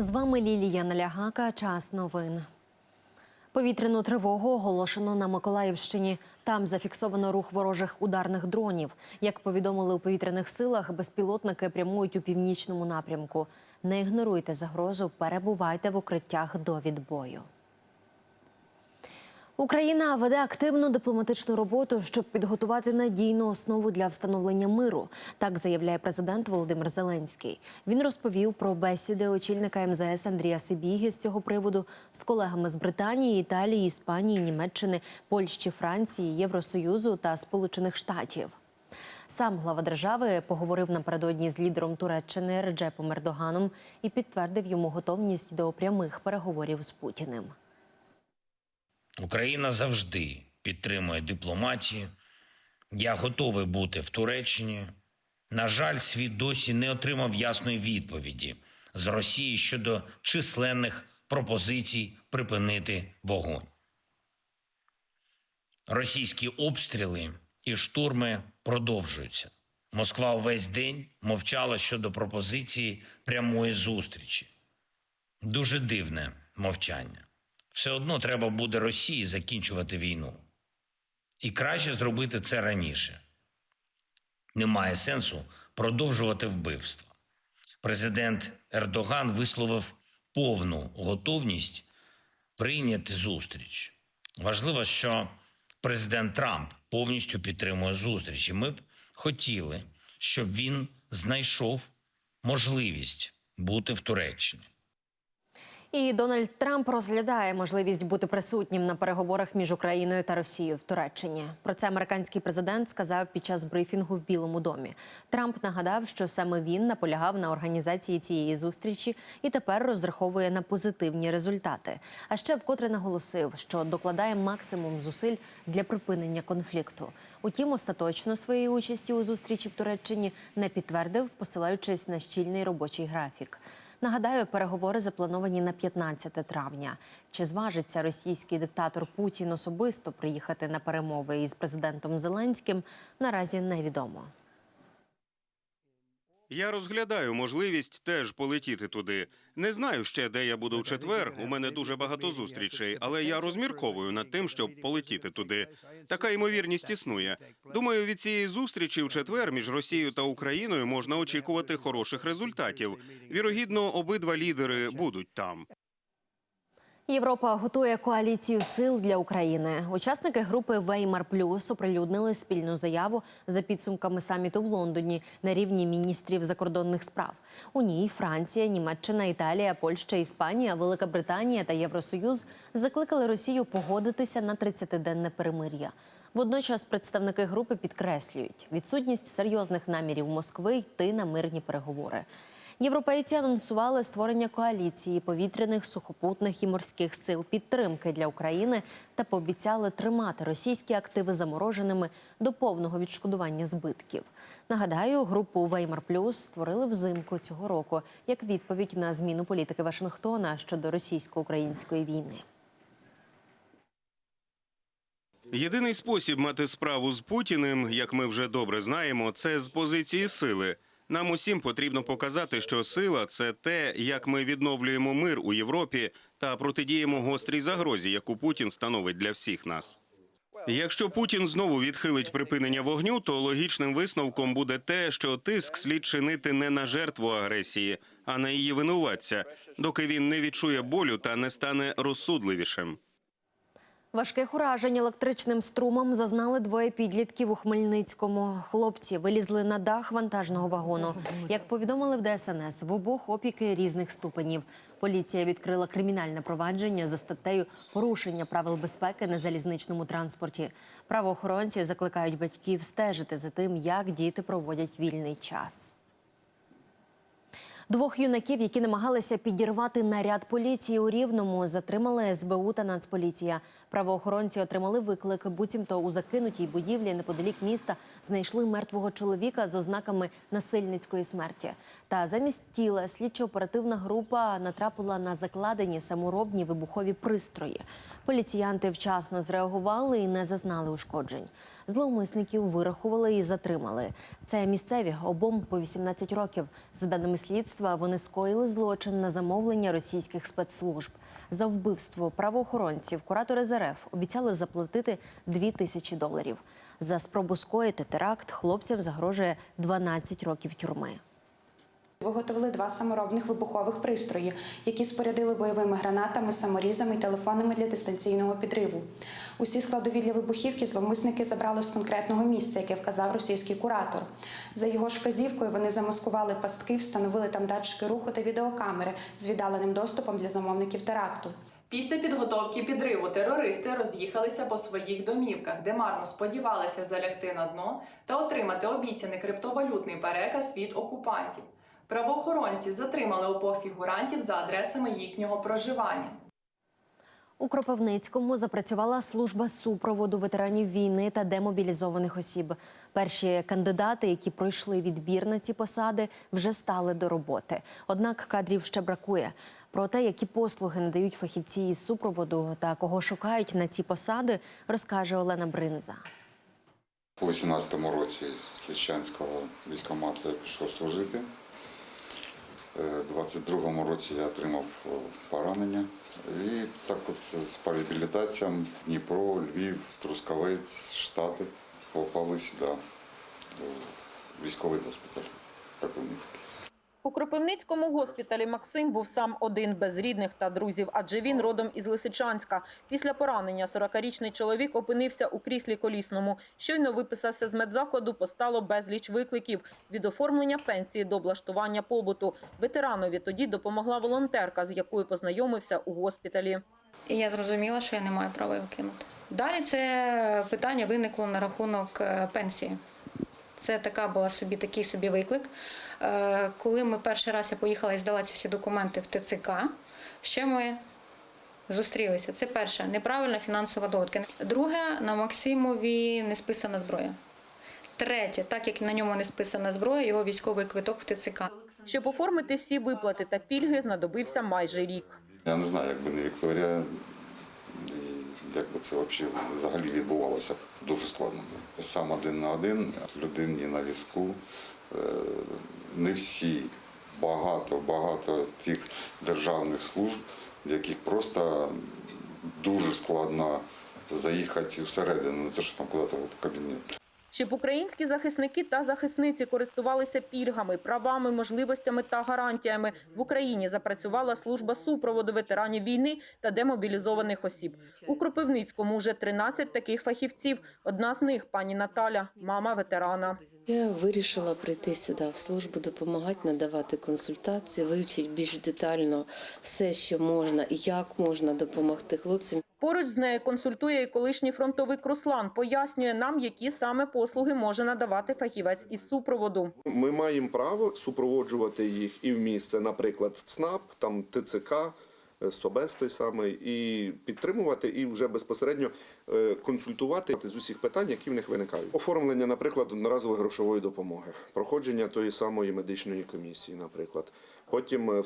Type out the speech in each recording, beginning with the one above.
З вами Лілія Налягака. Час новин. Повітряну тривогу оголошено на Миколаївщині. Там зафіксовано рух ворожих ударних дронів. Як повідомили у повітряних силах, безпілотники прямують у північному напрямку. Не ігноруйте загрозу, перебувайте в укриттях до відбою. Україна веде активну дипломатичну роботу, щоб підготувати надійну основу для встановлення миру. Так заявляє президент Володимир Зеленський. Він розповів про бесіди очільника МЗС Андрія Сибіги з цього приводу з колегами з Британії, Італії, Іспанії, Німеччини, Польщі, Франції, Євросоюзу та Сполучених Штатів. Сам глава держави поговорив напередодні з лідером Туреччини Реджепом Ердоганом і підтвердив йому готовність до прямих переговорів з Путіним. Україна завжди підтримує дипломатію. Я готовий бути в Туреччині. На жаль, світ досі не отримав ясної відповіді з Росії щодо численних пропозицій припинити вогонь. Російські обстріли і штурми продовжуються. Москва увесь день мовчала щодо пропозиції прямої зустрічі. Дуже дивне мовчання. Все одно треба буде Росії закінчувати війну. І краще зробити це раніше. Немає сенсу продовжувати вбивство. Президент Ердоган висловив повну готовність прийняти зустріч. Важливо, що президент Трамп повністю підтримує зустріч. І ми б хотіли, щоб він знайшов можливість бути в Туреччині. І Дональд Трамп розглядає можливість бути присутнім на переговорах між Україною та Росією в Туреччині. Про це американський президент сказав під час брифінгу в Білому домі. Трамп нагадав, що саме він наполягав на організації цієї зустрічі і тепер розраховує на позитивні результати. А ще вкотре наголосив, що докладає максимум зусиль для припинення конфлікту. Утім, остаточно своєї участі у зустрічі в Туреччині не підтвердив, посилаючись на щільний робочий графік. Нагадаю, переговори заплановані на 15 травня. Чи зважиться російський диктатор Путін особисто приїхати на перемови із президентом Зеленським, наразі невідомо. Я розглядаю можливість теж полетіти туди. Не знаю ще, де я буду в четвер. У мене дуже багато зустрічей, але я розмірковую над тим, щоб полетіти туди. Така ймовірність існує. Думаю, від цієї зустрічі в четвер між Росією та Україною можна очікувати хороших результатів. Вірогідно, обидва лідери будуть там. Європа готує коаліцію сил для України. Учасники групи Веймар Плюс оприлюднили спільну заяву за підсумками саміту в Лондоні на рівні міністрів закордонних справ. У ній Франція, Німеччина, Італія, Польща, Іспанія, Велика Британія та Євросоюз закликали Росію погодитися на 30-денне перемир'я. Водночас представники групи підкреслюють відсутність серйозних намірів Москви йти на мирні переговори. Європейці анонсували створення коаліції повітряних, сухопутних і морських сил підтримки для України та пообіцяли тримати російські активи замороженими до повного відшкодування збитків. Нагадаю, групу Веймар Плюс створили взимку цього року як відповідь на зміну політики Вашингтона щодо російсько-української війни. Єдиний спосіб мати справу з Путіним, як ми вже добре знаємо, це з позиції сили. Нам усім потрібно показати, що сила це те, як ми відновлюємо мир у Європі та протидіємо гострій загрозі, яку Путін становить для всіх нас. Якщо Путін знову відхилить припинення вогню, то логічним висновком буде те, що тиск слід чинити не на жертву агресії, а на її винуватця, доки він не відчує болю та не стане розсудливішим. Важких уражень електричним струмом зазнали двоє підлітків у Хмельницькому. Хлопці вилізли на дах вантажного вагону. Як повідомили в ДСНС, в обох опіки різних ступенів. Поліція відкрила кримінальне провадження за статтею порушення правил безпеки на залізничному транспорті. Правоохоронці закликають батьків стежити за тим, як діти проводять вільний час. Двох юнаків, які намагалися підірвати наряд поліції у Рівному, затримали СБУ та Нацполіція. Правоохоронці отримали виклик. Буцімто у закинутій будівлі неподалік міста знайшли мертвого чоловіка з ознаками насильницької смерті. Та замість тіла слідчо-оперативна група натрапила на закладені саморобні вибухові пристрої. Поліціянти вчасно зреагували і не зазнали ушкоджень. Зловмисників вирахували і затримали. Це місцеві обом по 18 років. За даними слідства, вони скоїли злочин на замовлення російських спецслужб. За вбивство правоохоронців куратори ЗРФ обіцяли заплатити 2 тисячі доларів. За спробу скоїти теракт хлопцям загрожує 12 років тюрми. Виготовили два саморобних вибухових пристрої, які спорядили бойовими гранатами, саморізами і телефонами для дистанційного підриву. Усі складові для вибухівки зловмисники забрали з конкретного місця, яке вказав російський куратор. За його ж вказівкою вони замаскували пастки, встановили там датчики руху та відеокамери з віддаленим доступом для замовників теракту. Після підготовки підриву терористи роз'їхалися по своїх домівках, де марно сподівалися залягти на дно та отримати обіцяний криптовалютний переказ від окупантів. Правоохоронці затримали обох фігурантів за адресами їхнього проживання. У Кропивницькому запрацювала служба супроводу ветеранів війни та демобілізованих осіб. Перші кандидати, які пройшли відбір на ці посади, вже стали до роботи. Однак кадрів ще бракує. Про те, які послуги надають фахівці із супроводу та кого шукають на ці посади, розкаже Олена Бринза. У 18-му році з Личанського військкомату я пішов служити. Е, У 22-му році я отримав е, поранення. І так от по реабілітаціям Дніпро, Львів, Трускавець, Штати попали сюди, в військовий госпіталь Кропивницький. У Кропивницькому госпіталі Максим був сам один без рідних та друзів, адже він родом із Лисичанська. Після поранення 40-річний чоловік опинився у кріслі колісному. Щойно виписався з медзакладу, постало безліч викликів від оформлення пенсії до облаштування побуту. Ветеранові тоді допомогла волонтерка, з якою познайомився у госпіталі. Я зрозуміла, що я не маю права його кинути. Далі це питання виникло на рахунок е, пенсії. Це така була собі такий собі виклик. Е, Коли ми перший раз я поїхала і здала ці всі документи в ТЦК, ще ми зустрілися. Це перше неправильна фінансова довідка. Друге, на Максимові не списана зброя. Третє, так як на ньому не списана зброя, його військовий квиток в ТЦК. Щоб оформити всі виплати та пільги, знадобився майже рік. Я не знаю, якби не Вікторія, як би це взагалі взагалі відбувалося, дуже складно. Сам один на один, людині на візку. Не всі, багато, багато тих державних служб, яких просто дуже складно заїхати всередину, не те, що там куди-то в кабінет. Щоб українські захисники та захисниці користувалися пільгами, правами, можливостями та гарантіями, в Україні запрацювала служба супроводу ветеранів війни та демобілізованих осіб. У Кропивницькому вже 13 таких фахівців. Одна з них пані Наталя, мама ветерана. Я вирішила прийти сюди в службу, допомагати, надавати консультації, вивчити більш детально все, що можна і як можна допомогти хлопцям. Поруч з нею консультує і колишній фронтовик Руслан. Пояснює нам, які саме послуги може надавати фахівець із супроводу. Ми маємо право супроводжувати їх і в місце, наприклад, ЦНАП, там ТЦК, СОБЕС той самий, і підтримувати, і вже безпосередньо е, консультувати з усіх питань, які в них виникають. Оформлення, наприклад, одноразової грошової допомоги, проходження тої самої медичної комісії, наприклад, потім е,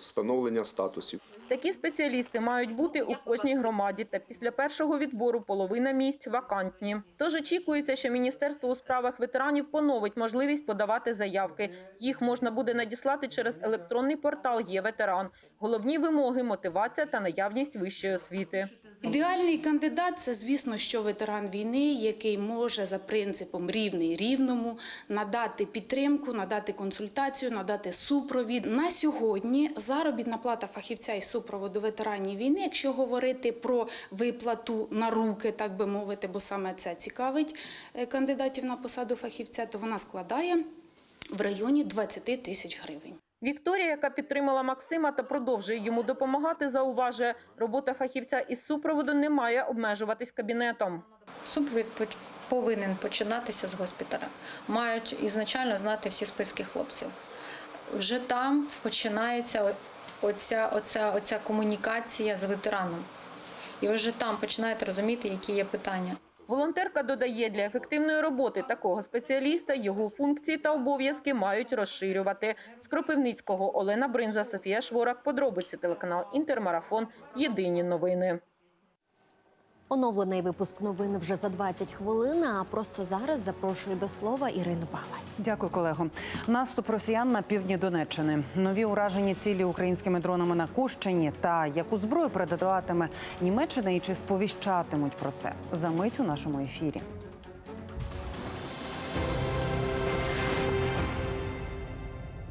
встановлення статусів. Такі спеціалісти мають бути у кожній громаді, та після першого відбору половина місць вакантні. Тож очікується, що Міністерство у справах ветеранів поновить можливість подавати заявки. Їх можна буде надіслати через електронний портал «Є ветеран». Головні вимоги – мотивація та наявність вищої освіти. Ідеальний кандидат це, звісно, що ветеран війни, який може за принципом рівний рівному надати підтримку, надати консультацію, надати супровід. На сьогодні заробітна плата фахівця із супроводу ветеранів війни, якщо говорити про виплату на руки, так би мовити, бо саме це цікавить е, кандидатів на посаду фахівця, то вона складає в районі 20 тисяч гривень. Вікторія, яка підтримала Максима та продовжує йому допомагати, зауважує, робота фахівця із супроводу не має обмежуватись кабінетом. Супровід повинен починатися з госпіталя. Мають ізначально знати всі списки хлопців. Вже там починається оця, оця, оця комунікація з ветераном. І вже там починаєте розуміти, які є питання. Волонтерка додає, для ефективної роботи такого спеціаліста його функції та обов'язки мають розширювати. З Кропивницького Олена Бринза, Софія Шворак. Подробиці телеканал Інтермарафон. Єдині новини. Оновлений випуск новин вже за 20 хвилин. А просто зараз запрошую до слова Ірину Павлай. Дякую, колего. Наступ росіян на півдні Донеччини. Нові уражені цілі українськими дронами на Кущині. Та яку зброю передаватиме Німеччина і чи сповіщатимуть про це за мить у нашому ефірі.